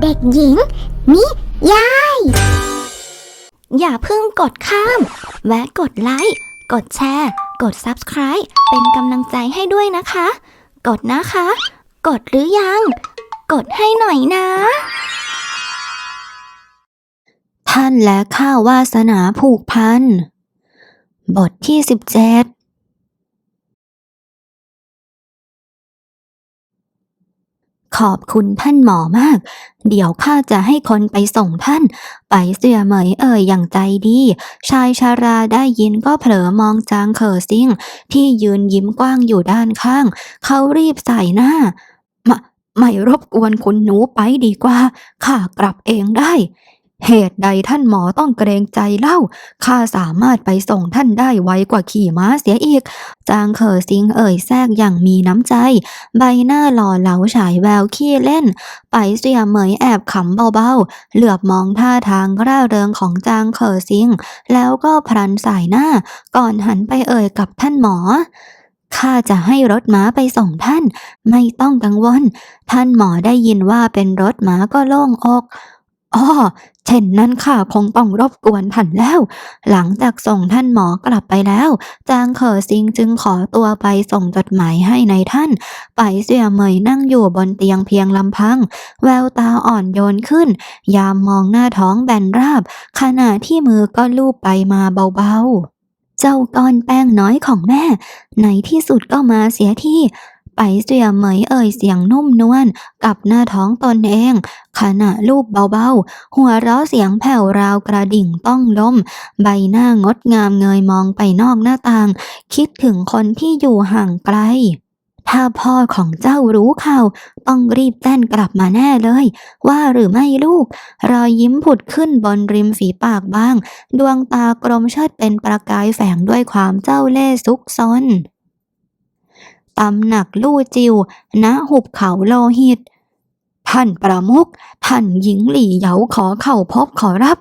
เด็กหญิง นิยาย อย่าเพิ่งกดข้าม แวะกดไลค์ กดแชร์ กด Subscribe เป็นกำลังใจให้ด้วยนะคะ กดนะคะ กดหรือยัง กดให้หน่อยนะ ท่านและข้าวาสนาผูกพัน บทที่สิบเจ็ด ขอบคุณท่านหมอมาก เดี๋ยวข้าจะให้คนไปส่งท่าน ไปเสียเหมยเอ่ยอย่างใจดี ชายชาราได้ยินก็เผลอมองจางเคอซิ่ง ที่ยืนยิ้มกว้างอยู่ด้านข้าง เขารีบใส่หน้ามาไม่รบกวนคุณหนูไปดีกว่า ข้ากลับเองได้ เหตุใดท่านหมอต้องเกรงใจเล่า ข้าสามารถไปส่งท่านได้ไวกว่าขี่ม้าเสียอีก จางเขอซิงเอ่ยแทรกอย่างมีน้ำใจ ใบหน้าหล่อเหลาฉายแววขี้เล่น ไปเสียเหมยแอบขำเบาๆ เหลือบมองท่าทางร่าเริงของจางเขอซิง แล้วก็พลันสายหน้า ก่อนหันไปเอ่ยกับท่านหมอข้าจะให้รถม้าไปส่งท่าน ไม่ต้องกังวล ท่านหมอได้ยินว่าเป็นรถม้าก็โล่งอก อ้อเช่นนั้นข้าคงต้องรบกวนท่านแล้ว หลังจากส่งท่านหมอกลับไปแล้ว จางเขอซิงจึงขอตัวไปส่งจดหมายให้ในท่าน ไปเสี่ยเหมยนั่งอยู่บนเตียงเพียงลำพัง แววตาอ่อนโยนขึ้น ยามมองหน้าท้องแบนราบ ขณะที่มือก็ลูบไปมาเบาๆ เจ้าก้อนแป้งน้อยของแม่ ในที่สุดก็มาเสียที่ ไปเสียเหมยเอ่ยเสียงนุ่มนวลกับหน้าท้องตนเอง ขณะลูบเบาๆ หัวเราะเสียงแผ่วราวกระดิ่งต้องล้มใบหน้างดงามเงยมองไปนอกหน้าต่าง คิดถึงคนที่อยู่ห่างไกลถ้าพ่อของเจ้ารู้ข่าว ต้องรีบแต้นกลับมาแน่เลย ว่าหรือไม่ลูก รอยยิ้มผุดขึ้นบนริมฝีปากบ้าง ดวงตากลมเชิดเป็นประกายแฝงด้วยความเจ้าเล่ห์ซุกซน ตำหนักลู่จิว ณ หุบเขาโลหิตท่านประมุขท่านหญิงหลี่เหยาขอเข้าพบขอรับ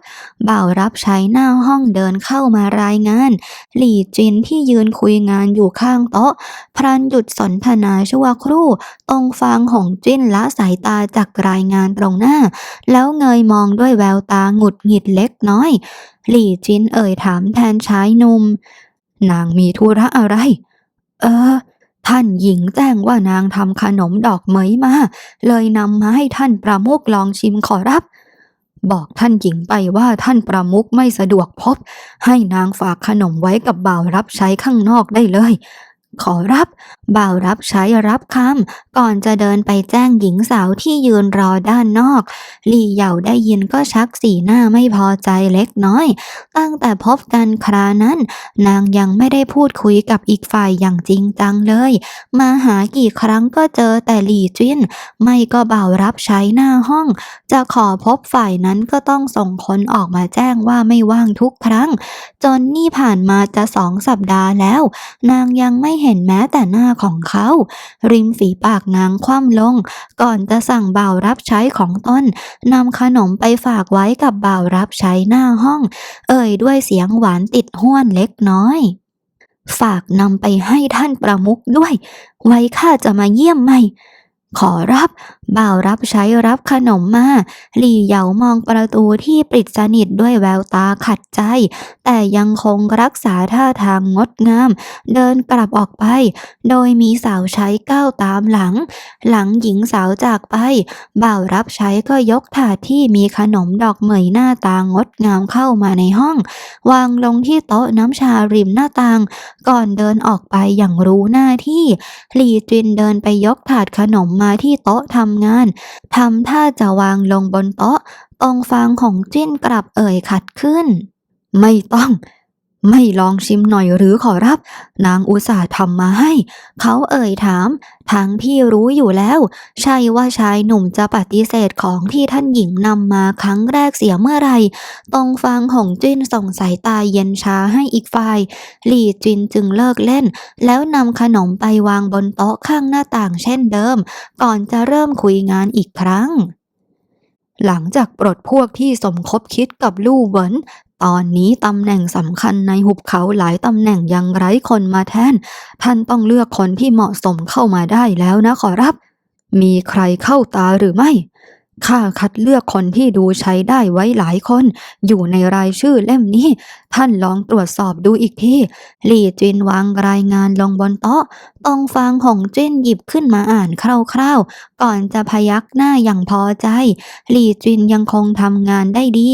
บ่าวรับใช้หน้าห้องเดินเข้ามารายงาน หลี่จินที่ยืนคุยงานอยู่ข้างโต๊ะ พรันหยุดสนทนาชั่วครู่ตรงฟางหงจิ้นละสายตาจากรายงานตรงหน้า แล้วเงยมองด้วยแววตาหงุดหงิดเล็กน้อย หลี่จินเอ่ยถามแทนชายหนุ่ม นางมีธุระอะไร เออ ท่านหญิงแจ้งว่านางทำขนมดอกเหมยมา เลยนำมาให้ท่านประมุขลองชิมขอรับ บอกท่านหญิงไปว่าท่านประมุขไม่สะดวกพบ ให้นางฝากขนมไว้กับบ่าวรับใช้ข้างนอกได้เลย ขอรับ บ่าวรับใช้รับคำก่อนจะเดินไปแจ้งหญิงสาวที่ยืนรอด้านนอกหลี่เหยาได้ยินก็ชักสีหน้าไม่พอใจเล็กน้อย ตั้งแต่พบกันครานั้น นางยังไม่ได้พูดคุยกับอีกฝ่ายอย่างจริงจังเลย มาหากี่ครั้งก็เจอแต่หลี่จิ้น ไม่ก็บ่าวรับใช้หน้าห้อง จะขอพบฝ่ายนั้นก็ต้องส่งคนออกมาแจ้งว่าไม่ว่างทุกครั้ง จนนี่ผ่านมาจะสองสัปดาห์แล้ว นางยังไม่เห็นแม้แต่หน้าของเขา ริมฝีปากนางคว่ำลง ก่อนจะสั่งบ่าวรับใช้ของตนนำขนมไปฝากไว้กับบ่าวรับใช้หน้าห้อง เอ่ยด้วยเสียงหวานติดห้วนเล็กน้อย ฝากนำไปให้ท่านประมุขด้วย ไว้ข้าจะมาเยี่ยมใหม่ ขอรับบ่าวรับใช้รับขนมมาหลี่เหยามองประตูที่ปิดสนิทด้วยแววตาขัดใจ แต่ยังคงรักษาท่าทางงดงาม เดินกลับออกไป โดยมีสาวใช้ก้าวตามหลัง หลังหญิงสาวจากไป บ่าวรับใช้ก็ยกถาดที่มีขนมดอกเหมยหน้าตางดงามเข้ามาในห้อง วางลงที่โต๊ะน้ำชาริมหน้าต่าง ก่อนเดินออกไปอย่างรู้หน้าที่ หลีจินเดินไปยกถาดขนมมาาที่โต๊ะทำงานทำท่าจะวางลงบนโต๊ะ ตรงฟางของจิ้นกลับเอ่ยขัดขึ้น ไม่ต้อง ไม่ลองชิมหน่อยหรือขอรับ นางอุตส่าห์ทำมาให้ เขาเอ่ยถาม ทั้งที่รู้อยู่แล้ว ใช่ว่าชายหนุ่มจะปฏิเสธของที่ท่านหญิงนำมาครั้งแรกเสียเมื่อไร่ตรงฟางหงจิ้นส่งสายตาเย็นชาให้อีกฝ่าย หลี่จินจึงเลิกเล่น แล้วนำขนมไปวางบนโต๊ะข้างหน้าต่างเช่นเดิม ก่อนจะเริ่มคุยงานอีกครั้งหลังจากปลดพวกที่สมคบคิดกับลู่เหวิน ตอนนี้ตำแหน่งสำคัญในหุบเขาหลายตำแหน่งยังไร้คนมาแทน ท่านต้องเลือกคนที่เหมาะสมเข้ามาได้แล้วนะขอรับ มีใครเข้าตาหรือไม่ ข้าคัดเลือกคนที่ดูใช้ได้ไว้หลายคน อยู่ในรายชื่อเล่มนี้ ท่านลองตรวจสอบดูอีกทีหลี่จินวางรายงานลงบนโต๊ะตองฟางของจิ้นหยิบขึ้นมาอ่านคร่าวๆ ก่อนจะพยักหน้าอย่างพอใจ หลี่จินยังคงทำงานได้ดี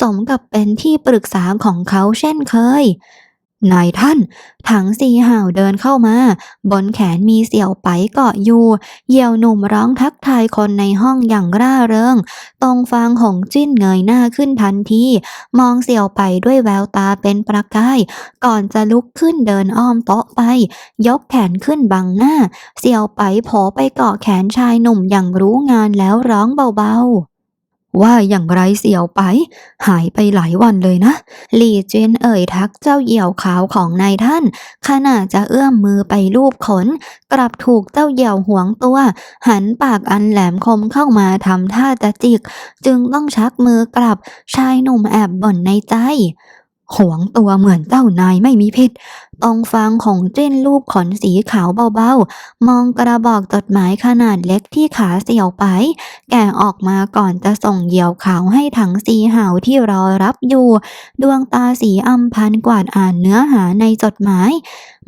สมกับเป็นที่ปรึกษาของเขาเช่นเคย นายท่าน ถังสีห่าวเดินเข้ามา บนแขนมีเสี่ยวไปเกาะอยู่ เหยี่ยวหนุ่มร้องทักทายคนในห้องอย่างร่าเริง ตรงฟางหงจิ้นเงยหน้าขึ้นทันที มองเสี่ยวไปด้วยแววตาเป็นประกาย ก่อนจะลุกขึ้นเดินอ้อมโต๊ะไป ยกแขนขึ้นบังหน้า เสี่ยวไปโผไปเกาะแขนชายหนุ่มอย่างรู้งานแล้วร้องเบาๆ ว่าอย่างไรเสี่ยวไป หายไปหลายวันเลยนะ หลี่เจนเอ่ยทักเจ้าเหี่ยวขาวของนายท่าน ขณะจะเอื้อมมือไปลูบขน กลับถูกเจ้าเหี่ยวหวงตัว หันปากอันแหลมคมเข้ามาทำท่าจะจิก จึงต้องชักมือกลับชายหนุ่มแอบบ่นในใจ หวงตัวเหมือนเจ้านายไม่มีพิษตองฟางของเจ้นลูกขนสีขาวเบาๆ มองกระบอกจดหมายขนาดเล็กที่ขาเสี่ยวไป แกะออกมาก่อนจะส่งเหยี่ยวขาวให้ถังสีหาวที่รอรับอยู่ ดวงตาสีอำพันกวาดอ่านเนื้อหาในจดหมาย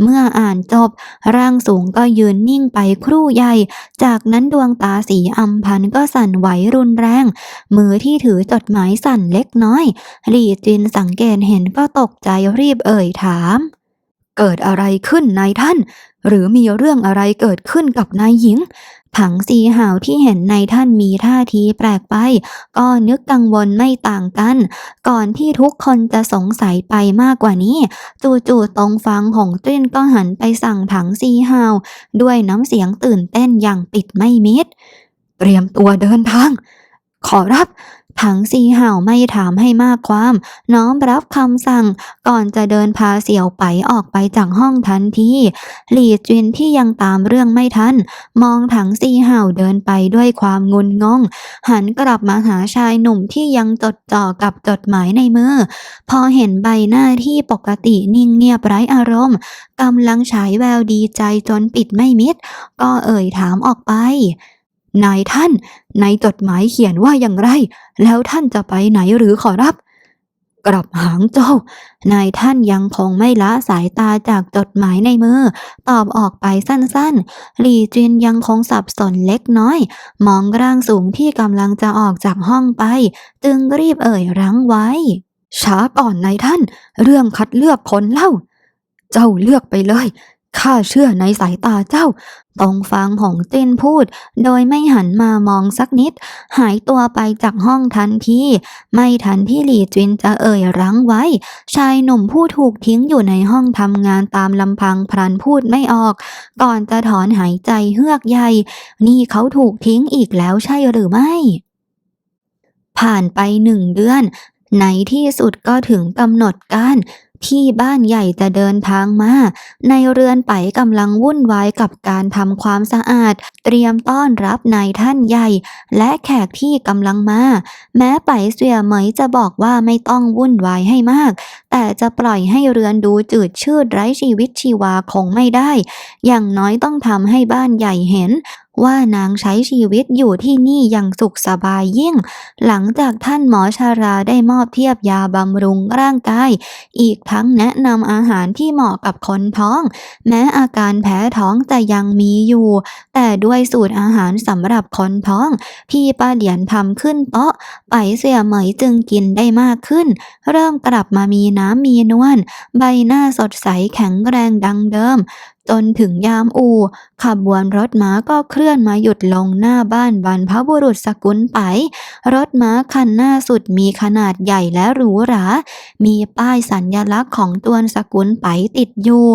เมื่ออ่านจบ ร่างสูงก็ยืนนิ่งไปครู่ใหญ่ จากนั้นดวงตาสีอำพันก็สั่นไหวรุนแรง มือที่ถือจดหมายสั่นเล็กน้อย หลี่จินสังเกตเห็นก็ตกใจรีบเอ่ยถาม เกิดอะไรขึ้นนายท่าน หรือมีเรื่องอะไรเกิดขึ้นกับนายหญิง ถังสีหาวที่เห็นนายท่านมีท่าทีแปลกไป ก็นึกกังวลไม่ต่างกัน ก่อนที่ทุกคนจะสงสัยไปมากกว่านี้ จู่ๆตรงฟังของจิ้นก็หันไปสั่งถังซีฮาว ด้วยน้ำเสียงตื่นเต้นอย่างปิดไม่มิดเตรียมตัวเดินทาง ขอรับ ถังซีเห่าไม่ถามให้มากความ น้อมรับคำสั่ง ก่อนจะเดินพาเสี่ยวไปออกไปจากห้องทันทีหลี่จินที่ยังตามเรื่องไม่ทัน มองถังซีเห่าเดินไปด้วยความงุนงง หันกลับมาหาชายหนุ่มที่ยังจดจ่อกับจดหมายในมือ พอเห็นใบหน้าที่ปกตินิ่งเงียบไร้อารมณ์กำลังฉายแววดีใจจนปิดไม่มิด ก็เอ่ยถามออกไป นายท่าน ในจดหมายเขียนว่าอย่างไร แล้วท่านจะไปไหนหรือขอรับ กลับหางโจ้า นายท่านยังคงไม่ละสายตาจากจดหมายในมือ ตอบออกไปสั้นๆ หลี่จินยังคงสับสนเล็กน้อย มองร่างสูงที่กำลังจะออกจากห้องไป จึงรีบเอ่ยรั้งไว้ ช้าก่อนนายท่าน เรื่องคัดเลือกคนเล่า เจ้าเลือกไปเลย ข้าเชื่อในสายตาเจ้าตรงฟังหงจิ้นพูด โดยไม่หันมามองสักนิด หายตัวไปจากห้องทันที ไม่ทันที่หลี่จินจะเอ่ยรั้งไว้ ชายหนุ่มผู้ถูกทิ้งอยู่ในห้องทำงานตามลำพังพลันพูดไม่ออก ก่อนจะถอนหายใจเฮือกใหญ่ นี่เขาถูกทิ้งอีกแล้วใช่หรือไม่ ผ่านไปหนึ่งเดือน ในที่สุดก็ถึงกำหนดการ ที่บ้านใหญ่จะเดินทางมา ในเรือนไปกำลังวุ่นวายกับการทำความสะอาด เตรียมต้อนรับนายท่านใหญ่ และแขกที่กำลังมา แม้ไปเสียเหมยจะบอกว่าไม่ต้องวุ่นวายให้มาก แต่จะปล่อยให้เรือนดูจืดชืดไร้ชีวิตชีวาคงไม่ได้ อย่างน้อยต้องทำให้บ้านใหญ่เห็น ว่านางใช้ชีวิตอยู่ที่นี่อย่างสุขสบายยิ่ง หลังจากท่านหมอชาราได้มอบเทียบยาบำรุงร่างกาย อีกทั้งแนะนำอาหารที่เหมาะกับคนท้อง แม้อาการแพ้ท้องจะยังมีอยู่ แต่ด้วยสูตรอาหารสำหรับคนท้องที่ป้าเหลียนทำขึ้นโต๊ะไปเสี่ยเหมยจึงกินได้มากขึ้น เริ่มกลับมามีน้ำมีนวลใบหน้าสดใสแข็งแรงดังเดิม จนถึงยามอู่ขบวนรถม้าก็เคลื่อนมาหยุดลงหน้าบ้านบรรพบุรุษสกุลไป รถม้าคันหน้าสุดมีขนาดใหญ่และหรูหรา มีป้ายสัญญลักษณ์ของตวนสกุลไปติดอยู่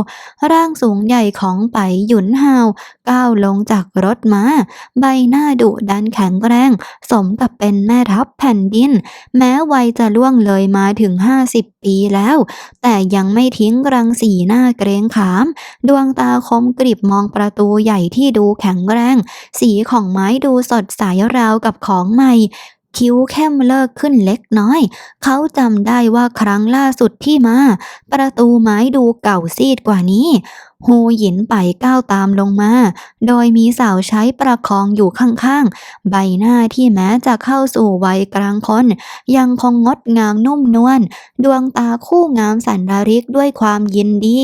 ร่างสูงใหญ่ของไปหยุนฮาวก้าวลงจากรถม้า ใบหน้าดุดันแข็งแรง สมกับเป็นแม่ทัพแผ่นดิน แม้วัยจะล่วงเลยมาถึง 50 ปีแล้ว แต่ยังไม่ทิ้งรังสีหน้าเกรงขาม ดวงตาคมกริบมองประตูใหญ่ที่ดูแข็งแรง สีของไม้ดูสดใสราวกับของใหม่คิ้วเข้มเลิกขึ้นเล็กน้อย เขาจำได้ว่าครั้งล่าสุดที่มา ประตูไม้ดูเก่าซีดกว่านี้ ฮูหยินไปก้าวตามลงมา โดยมีสาวใช้ประคองอยู่ข้างๆ ใบหน้าที่แม้จะเข้าสู่วัยกลางคน ยังคงงดงามนุ่มนวล ดวงตาคู่งามสันดาริกด้วยความยินดี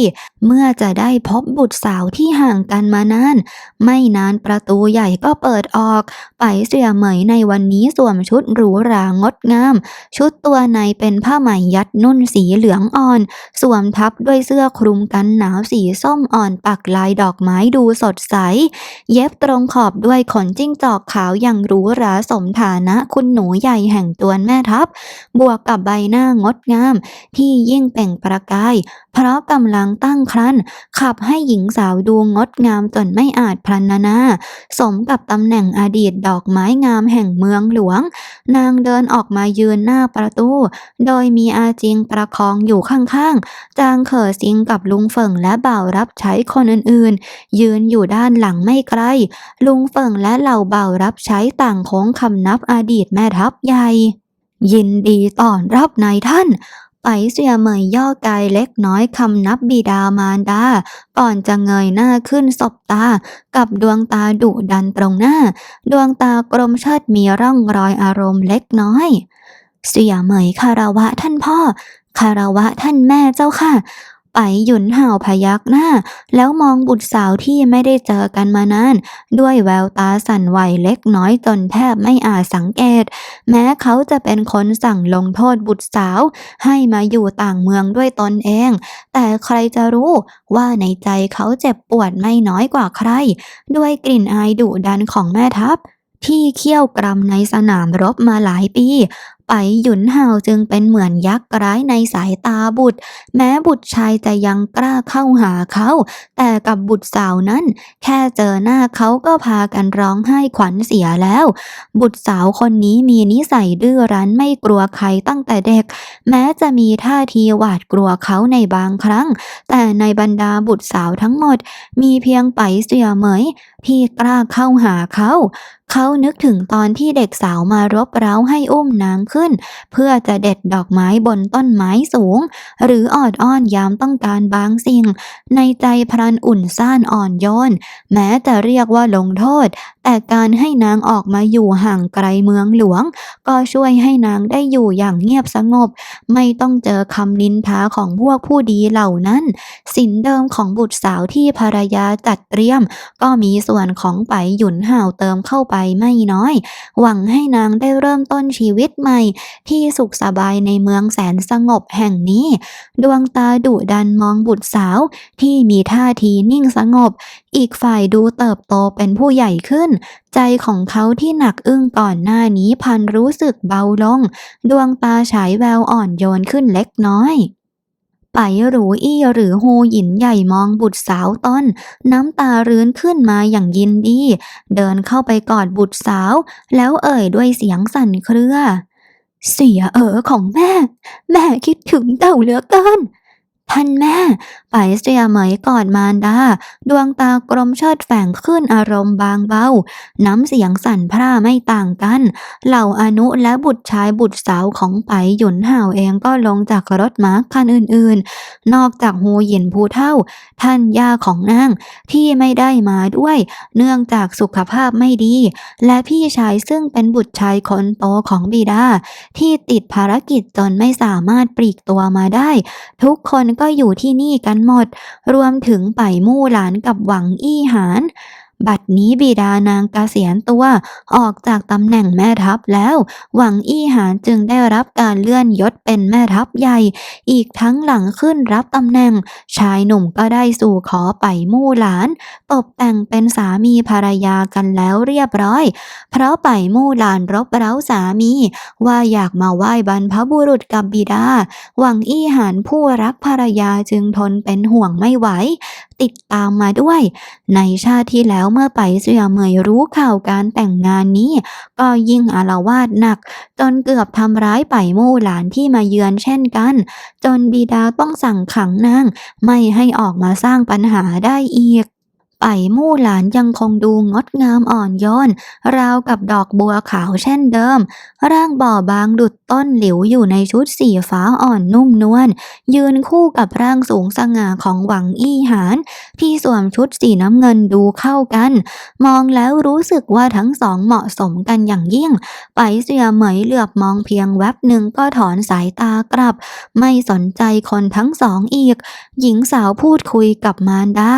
เมื่อจะได้พบบุตรสาวที่ห่างกันมานาน ไม่นานประตูใหญ่ก็เปิดออก ไปเสี่ยเหมยในวันนี้สวมชุดหรูหรางดงาม ชุดตัวในเป็นผ้าไหมยัดนุ่นสีเหลืองอ่อน สวมทับด้วยเสื้อคลุมกันหนาวสีส้มอ่อนปักลายดอกไม้ดูสดใส เย็บตรงขอบด้วยขนจิ้งจอกขาวอย่างหรูหราสมฐานะคุณหนูใหญ่แห่งตัวแม่ทัพ บวกกับใบหน้างดงาม ที่ยิ่งเป่งประกาย เพราะกำลังตั้งครรภ์ขับให้หญิงสาวดูงดงามจนไม่อาจพรรณนา สมกับตำแหน่งอดีตดอกไม้งามแห่งเมืองหลวง นางเดินออกมายืนหน้าประตู โดยมีอาจิงประคองอยู่ข้างๆ จางเขอซิงกับลุงเฟิงและบ่าวรับใช้คนอื่นๆ ยืนอยู่ด้านหลังไม่ไกล ลุงเฟิงและเหล่าบ่าวรับใช้ต่างโค้งคำนับอดีตแม่ทัพใหญ่ ยินดีต้อนรับนายท่าน ไปเสียเหมยย่อกายเล็กน้อยคำนับบิดามารดา ก่อนจะเงยหน้าขึ้นสบตา กับดวงตาดุดันตรงหน้า ดวงตากลมเชิดมีร่องรอยอารมณ์เล็กน้อย เสียเหมยคารวะท่านพ่อ คารวะท่านแม่เจ้าค่ะ ไปหยุนห่าวพยักหน้า แล้วมองบุตรสาวที่ไม่ได้เจอกันมานาน ด้วยแววตาสั่นไหวเล็กน้อยจนแทบไม่อาจสังเกต แม้เขาจะเป็นคนสั่งลงโทษบุตรสาว ให้มาอยู่ต่างเมืองด้วยตนเอง แต่ใครจะรู้ว่าในใจเขาเจ็บปวดไม่น้อยกว่าใคร ด้วยกลิ่นอายดุดันของแม่ทัพที่เคี่ยวกรำในสนามรบมาหลายปี ไปหยุนห่าจึงเป็นเหมือนยักษ์ร้ายในสายตาบุตร แม้บุตรชายจะยังกล้าเข้าหาเขา แต่กับบุตรสาวนั้น แค่เจอหน้าเขาก็พากันร้องไห้ขวัญเสียแล้ว บุตรสาวคนนี้มีนิสัยดื้อรั้นไม่กลัวใครตั้งแต่เด็ก แม้จะมีท่าทีหวาดกลัวเขาในบางครั้ง แต่ในบรรดาบุตรสาวทั้งหมด มีเพียงไปเสียเหมย ที่กล้าเข้าหาเขา เขานึกถึงตอนที่เด็กสาวมารบเร้าให้อุ้มนางขึ้น เพื่อจะเด็ดดอกไม้บนต้นไม้สูง หรือออดอ้อนยามต้องการบางสิ่ง ในใจพรันอุ่นซ่านอ่อนโยน แม้จะเรียกว่าลงโทษ แต่การให้นางออกมาอยู่ห่างไกลเมืองหลวง ก็ช่วยให้นางได้อยู่อย่างเงียบสงบ ไม่ต้องเจอคำนินทาของพวกผู้ดีเหล่านั้น สินเดิมของบุตรสาวที่ภรรยาจัดเตรียม ก็มีส่วนวนของไปหยุนห่าวเติมเข้าไปไม่น้อย หวังให้นางได้เริ่มต้นชีวิตใหม่ ที่สุขสบายในเมืองแสนสงบแห่งนี้ ดวงตาดุดันมองบุตรสาว ที่มีท่าทีนิ่งสงบ อีกฝ่ายดูเติบโตเป็นผู้ใหญ่ขึ้น ใจของเขาที่หนักอึ้งก่อนหน้านี้พันรู้สึกเบาลง ดวงตาฉายแววอ่อนโยนขึ้นเล็กน้อย ไปหรูอี้หรือโฮหยินใหญ่มองบุตรสาวต้น น้ำตารื้นขึ้นมาอย่างยินดี เดินเข้าไปกอดบุตรสาว แล้วเอ่ยด้วยเสียงสั่นเครือ เสียเอ๋อของแม่ แม่คิดถึงเต่าเหลือเกิน ท่านแม่ไปเสียเหมยกอดมารดา ดวงตากลมเชิดแฝงขึ้นอารมณ์บางเบา น้ำเสียงสั่นพร่าไม่ต่างกัน เหล่าอนุและบุตรชายบุตรสาวของไปหยุนห่าวเองก็ลงจากรถม้าคันอื่นๆ นอกจากฮูหยินผู้เท่า ท่านย่าของนางที่ไม่ได้มาด้วย เนื่องจากสุขภาพไม่ดี และพี่ชายซึ่งเป็นบุตรชายคนโตของบิดา ที่ติดภารกิจจนไม่สามารถปลีกตัวมาได้ ทุกคนก็อยู่ที่นี่กันหมด รวมถึงไปมู่หลานกับหวังอี้หาน บัดนี้บิดานางกเกษียณตัว ออกจากตำแหน่งแม่ทัพแล้ว หวังอี้หานจึงได้รับการเลื่อนยศเป็นแม่ทัพใหญ่ อีกทั้งหลังขึ้นรับตำแหน่ง ชายหนุ่มก็ได้สู่ขอไปมู่หลานตกแต่งเป็นสามีภรรยากันแล้วเรียบร้อย เพราะไปมู่หลานรบเร้าสามี ว่าอยากมาไหว้บรรพบุรุษกับบิดา หวังอี้หานผู้รักภรรยาจึงทนเป็นห่วงไม่ไหว ติดตามมาด้วย ในชาติที่แล้วเมื่อไปเสียเหมยรู้ข่าวการแต่งงานนี้ ก็ยิ่งอารวาสหนัก จนเกือบทำร้ายไปมู่หลานที่มาเยือนเช่นกัน จนบิดาต้องสั่งขังนาง ไม่ให้ออกมาสร้างปัญหาได้อีก ไปมู่หลานยังคงดูงดงามอ่อนโยน ราวกับดอกบัวขาวเช่นเดิม ร่างบ่อบางดุดต้นหลิวอยู่ในชุดสีฟ้าอ่อนนุ่มนวลยืนคู่กับร่างสูงสง่าของหวังอี้หาน ที่สวมชุดสีน้ำเงินดูเข้ากัน มองแล้วรู้สึกว่าทั้งสองเหมาะสมกันอย่างยิ่ง ไปเสียเหมยเหลือบมองเพียงแวบหนึ่งก็ถอนสายตากลับ ไม่สนใจคนทั้งสองอีก หญิงสาวพูดคุยกับมารดา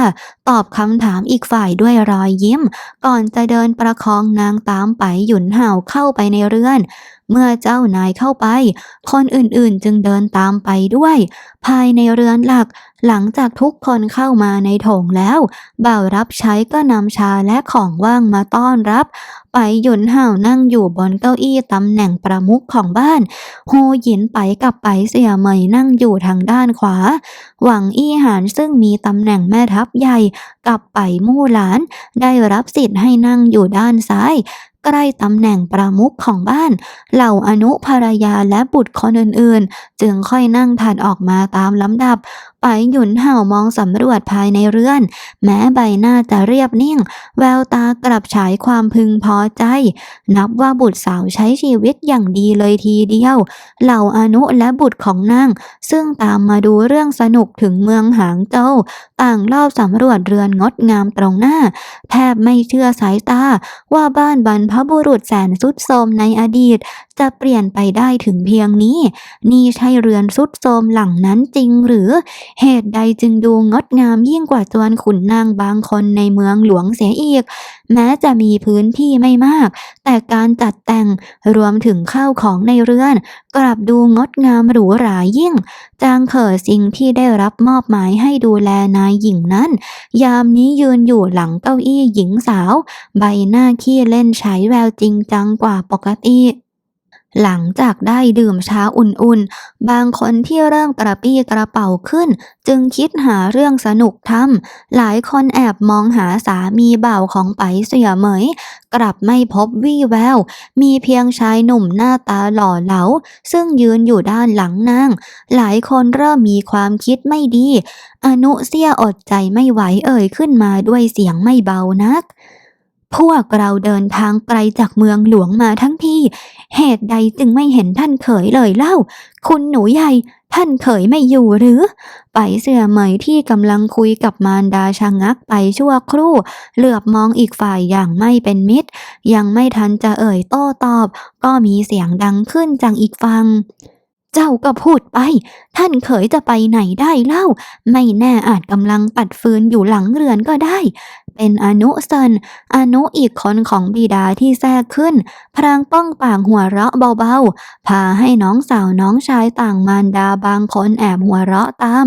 ตอบคำถามามอีกฝ่ายด้วยรอยยิ้ม ก่อนจะเดินประคองนางตามไปหยุนเห่าเข้าไปในเรือน เมื่อเจ้านายเข้าไป คนอื่นๆจึงเดินตามไปด้วย ภายในเรือนหลัก หลังจากทุกคนเข้ามาในโถงแล้ว บ่าวรับใช้ก็นำชาและของว่างมาต้อนรับ ไปหยุนเห่านั่งอยู่บนเก้าอี้ตำแหน่งประมุขของบ้านโฮหยินไปกับไปเสี่ยเหมยนั่งอยู่ทางด้านขวา หวังอี้หานซึ่งมีตำแหน่งแม่ทัพใหญ่ กับไปมู่หลาน ได้รับสิทธิ์ให้นั่งอยู่ด้านซ้าย ใกล้ตำแหน่งประมุขของบ้าน เหล่าอนุภรรยาและบุตรคนอื่นๆ จึงค่อยนั่งถัดออกมาตามลำดับไปหยุนเห่ามองสำรวจภายในเรือน แม้ใบหน้าจะเรียบนิ่ง แววตากลับฉายความพึงพอใจ นับว่าบุตรสาวใช้ชีวิตอย่างดีเลยทีเดียว เหล่าอนุและบุตรของนาง ซึ่งตามมาดูเรื่องสนุกถึงเมืองหางโจวต่างรอบสำรวจเรือนงดงามตรงหน้า แทบไม่เชื่อสายตาว่าบ้านบรรพบุรุษแสนสุดโทมในอดีต จะเปลี่ยนไปได้ถึงเพียงนี้ นี่ใช่เรือนสุดโทมหลังนั้นจริงหรือ เหตุใดจึงดูงดงามยิ่งกว่าจวนขุนนางบางคนในเมืองหลวงเสียอีก แม้จะมีพื้นที่ไม่มาก แต่การจัดแต่งรวมถึงข้าวของในเรือน กลับดูงดงามหรูหรายิ่ง จางเขอสิ่งที่ได้รับมอบหมายให้ดูแลนายหญิงนั้น ยามนี้ยืนอยู่หลังเก้าอี้หญิงสาว ใบหน้าขี้เล่นใช้แววจริงจังกว่าปกติ หลังจากได้ดื่มชาอุ่นๆ บางคนที่เริ่มกระปี้กระเป๋าขึ้น จึงคิดหาเรื่องสนุกทำ หลายคนแอบมองหาสามีบ่าวของไปเสียเหมย กลับไม่พบวี่แวว มีเพียงชายหนุ่มหน้าตาหล่อเหลา ซึ่งยืนอยู่ด้านหลังนาง หลายคนเริ่มมีความคิดไม่ดี อนุเสียอดใจไม่ไหวเอ่ยขึ้นมาด้วยเสียงไม่เบานัก พวกเราเดินทางไกลจากเมืองหลวงมาทั้งทีเหตุใดจึงไม่เห็นท่านเขยเลยเล่า คุณหนูใหญ่ท่านเขยไม่อยู่หรือ ไปเสือเหมยที่กำลังคุยกับมารดาชะงักไปชั่วครู่ เหลือบมองอีกฝ่ายอย่างไม่เป็นมิตร ยังไม่ทันจะเอ่ยโต้ตอบ ก็มีเสียงดังขึ้นจากอีกฝั่ง เจ้าก็พูดไป ท่านเขยจะไปไหนได้เล่า ไม่แน่อาจกำลังปัดฟืนอยู่หลังเรือนก็ได้ เป็นอนุเซนอนุอีกคนของบิดาที่แทรกขึ้น พรางป้องปากหัวเราะเบาๆ พาให้น้องสาวน้องชายต่างมารดาบางคนแอบหัวเราะตาม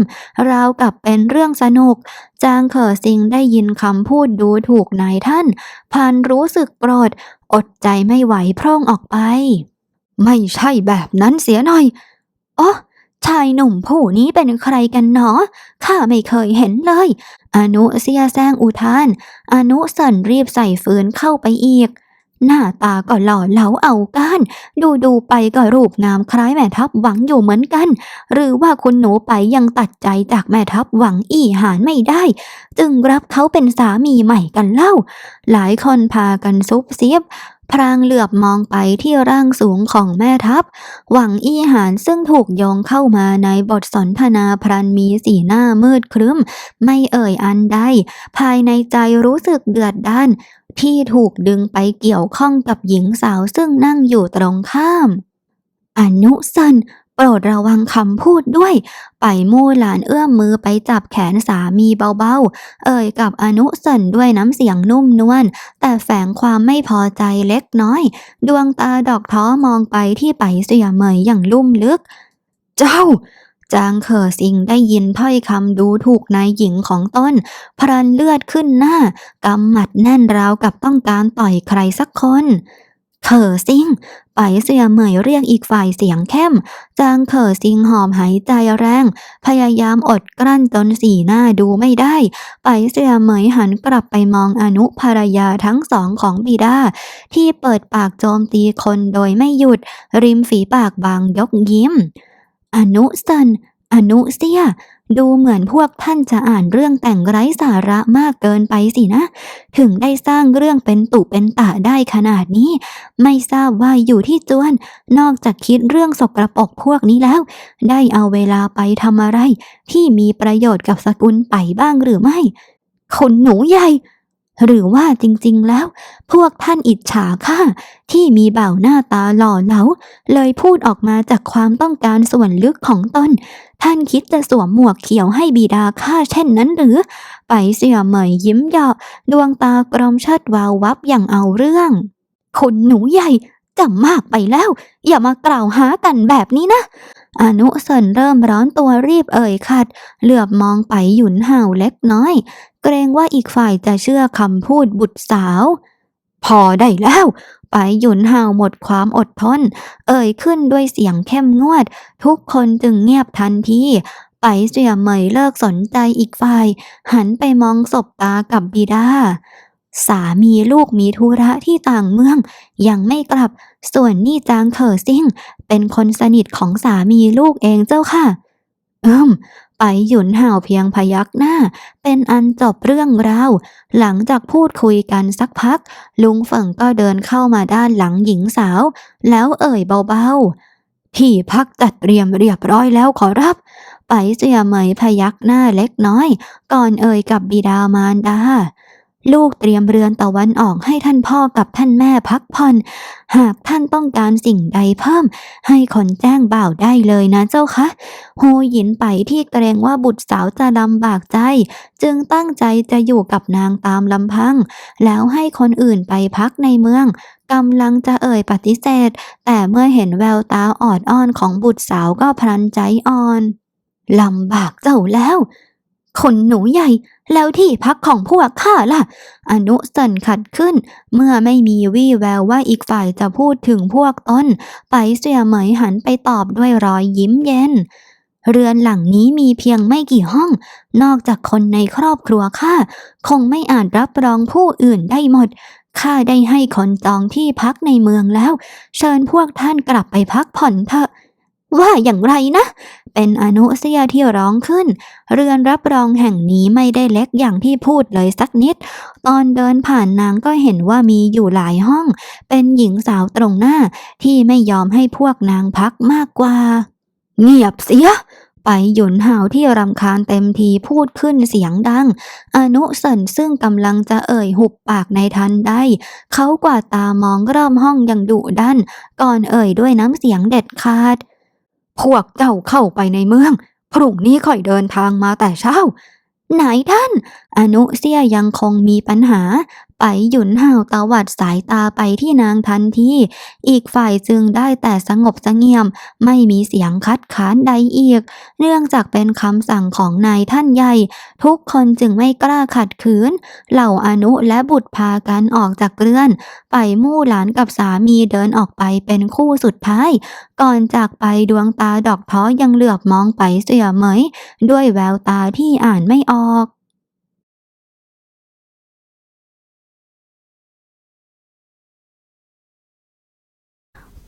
ราวกับเป็นเรื่องสนุก จางเขอซิงได้ยินคำพูดดูถูกนายท่านพันรู้สึกโกรธ อดใจไม่ไหวพร่องออกไป ไม่ใช่แบบนั้นเสียหน่อย อ๋อชายหนุ่มผู้นี้เป็นใครกันหนอข้าไม่เคยเห็นเลย อนุเสียแซงอุทาน อนุสันรีบใส่ฟืนเข้าไปอีก หน้าตาก็หล่อเหลาเอาก้าน ดูดูไปก็รูปงามคล้ายแม่ทัพหวังอยู่เหมือนกัน หรือว่าคุณหนูไปยังตัดใจจากแม่ทัพหวังอี้หานไม่ได้ จึงรับเขาเป็นสามีใหม่กันเล่า หลายคนพากันซุบซิบ พรางเหลือบมองไปที่ร่างสูงของแม่ทัพ หวังอี้หานซึ่งถูกโยงเข้ามาในบทสนทนาพรันมีสีหน้ามืดครึ้ม ไม่เอ่ยอันใด ภายในใจรู้สึกเดือดด้าน ที่ถูกดึงไปเกี่ยวข้องกับหญิงสาวซึ่งนั่งอยู่ตรงข้าม อนุสัน โปรดระวังคำพูดด้วย ไปมู่หลานเอื้อมมือไปจับแขนสามีเบาๆ เอ่ยกับอนุสันด้วยน้ำเสียงนุ่มนวลแต่แฝงความไม่พอใจเล็กน้อย ดวงตาดอกท้อมองไปที่ไปเสียเหมยอย่างลุ่มลึก เจ้าจางเขอซิงได้ยินถ้อยคำดูถูกนายหญิงของต้น พรันเลือดขึ้นหน้ากำหมัดแน่นราวกับต้องการต่อยใครสักคน เขอซิงไปเสียเหมยเรียกอีกฝ่ายเสียงเข้ม จางเขอซิงหอบหายใจแรง พยายามอดกลั้นจนสีหน้าดูไม่ได้ ไปเสียเหมยหันกลับไปมองอนุภรรยาทั้งสองของบิดา ที่เปิดปากโจมตีคนโดยไม่หยุด ริมฝีปากบางยกยิ้ม อนุสัน อนุเสีย ดูเหมือนพวกท่านจะอ่านเรื่องแต่งไร้สาระมากเกินไปสินะ ถึงได้สร้างเรื่องเป็นตุเป็นตะได้ขนาดนี้ ไม่ทราบว่าอยู่ที่จวน นอกจากคิดเรื่องสกรปรกพวกนี้แล้ว ได้เอาเวลาไปทำอะไร ที่มีประโยชน์กับสกุลไปบ้างหรือไม่คุณหนูใหญ่ หรือว่าจริงๆแล้ว พวกท่านอิจฉาข้าที่มีบ่าวหน้าตาหล่อเหลา เลยพูดออกมาจากความต้องการส่วนลึกของตนท่านคิดจะสวมหมวกเขียวให้บิดาข้าเช่นนั้นหรือ ไปเสี่ยเหมยยิ้มเยาะดวงตากรมเชิดวาววับอย่างเอาเรื่องคุณหนูใหญ่จะมากไปแล้ว อย่ามากล่าวหากันแบบนี้นะอนุสนเริ่มร้อนตัวรีบเอ่ยขัด เหลือบมองไปหยุนเห่าเล็กน้อย เกรงว่าอีกฝ่ายจะเชื่อคำพูดบุตรสาว พอได้แล้ว ไปหยุนห่าวหมดความอดทน เอ่ยขึ้นด้วยเสียงเข้มงวด ทุกคนจึงเงียบทันทีไปเสียเหมยเลิกสนใจอีกฝ่าย หันไปมองศบตากับบิดาสามีลูกมีธุระที่ต่างเมือง ยังไม่กลับ ส่วนนี่จางเถอซิ่ง เป็นคนสนิทของสามีลูกเองเจ้าค่ะเอิม ไปหยุนห่าวเพียงพยักหน้า เป็นอันจบเรื่องราว หลังจากพูดคุยกันสักพัก ลุงเฟิงก็เดินเข้ามาด้านหลังหญิงสาว แล้วเอ่ยเบาๆ ที่พักจัดเตรียมเรียบร้อยแล้วขอรับไปเสียไหมยพยักหน้าเล็กน้อย ก่อนเอ่ยกับบิดามารดา ลูกเตรียมเรือนตะวันออกให้ท่านพ่อกับท่านแม่พักผ่อน หากท่านต้องการสิ่งใดเพิ่ม ให้คนแจ้งบ่าวได้เลยนะเจ้าคะโฮหยินไปที่เกรงว่าบุตรสาวจะลำบากใจ จึงตั้งใจจะอยู่กับนางตามลำพัง แล้วให้คนอื่นไปพักในเมืองกำลังจะเอ่ยปฏิเสธ แต่เมื่อเห็นแววตาออดอ้อนของบุตรสาวก็พลันใจอ่อนลำบากเจ้าแล้ว คนหนูใหญ่แล้วที่พักของพวกข้าล่ะ อนุสันขัดขึ้น เมื่อไม่มีวี่แววว่าอีกฝ่ายจะพูดถึงพวกตนไปเสียเหมยหันไปตอบด้วยรอยยิ้มเย็น เรือนหลังนี้มีเพียงไม่กี่ห้อง นอกจากคนในครอบครัวข้าคงไม่อาจรับรองผู้อื่นได้หมดข้าได้ให้คนจองที่พักในเมืองแล้ว เชิญพวกท่านกลับไปพักผ่อนเถอะ ว่าอย่างไรนะ เป็นอนุเสียที่ร้องขึ้น เรือนรับรองแห่งนี้ไม่ได้เล็กอย่างที่พูดเลยสักนิด ตอนเดินผ่านนางก็เห็นว่ามีอยู่หลายห้อง เป็นหญิงสาวตรงหน้าที่ไม่ยอมให้พวกนางพักมากกว่า เงียบเสียไปหยุนห่าวที่รำคาญเต็มทีพูดขึ้นเสียงดัง อนุสันซึ่งกำลังจะเอ่ยหุบปากในทันใดเขากว่าตามองรอบห้องอย่างดุดัน ก่อนเอ่ยด้วยน้ำเสียงเด็ดขาด พวกเจ้าเข้าไปในเมือง พรุ่งนี้ค่อยเดินทางมาแต่เช้า ไหนท่าน อนุเสียยังคงมีปัญหา ไปหยุนห่าวตวัดสายตาไปที่นางทันทีอีกฝ่ายจึงได้แต่สงบเสงี่ยม ไม่มีเสียงคัดค้านใดอีก เนื่องจากเป็นคำสั่งของนายท่านใหญ่ ทุกคนจึงไม่กล้าขัดขืน เหล่าอนุและบุตรพากันออกจากเรือน ไปมู่หลานกับสามีเดินออกไปเป็นคู่สุดท้าย ก่อนจากไปดวงตาดอกท้อยังเหลือบมองไปเสียเหมย ด้วยแววตาที่อ่านไม่ออก